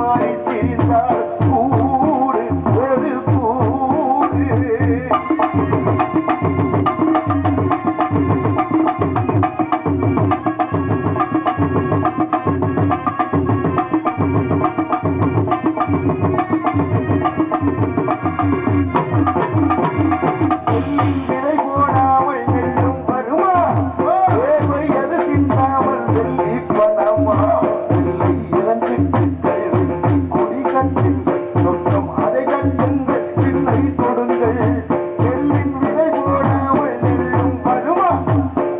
மாறி திரிந்தால் கட்டுங்கள் சொந்தம். அதை கட்டுங்கள் பிள்ளை தொடுங்கள். நெல்லின் விதை போடாமல் நெல்லும் வருமா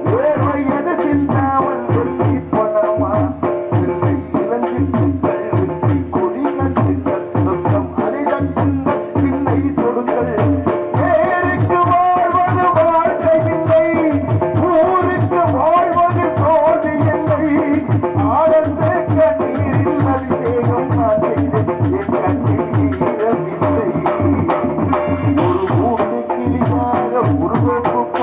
வேர்வை அது தின்னாமல் வெள்ளி பணமா வெள்ளை இளஞ்சிட்டுகள் வெள்ளி கொடி கட்டுங்கள். சொந்தம். அதை கட்டுங்கள் பிள்ளை தொடுங்கள்.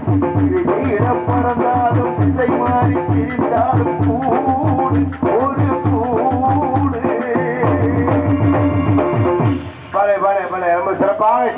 பண்பாடு இட பறந்தாலும் திசை மாறி திரிந்தாலும்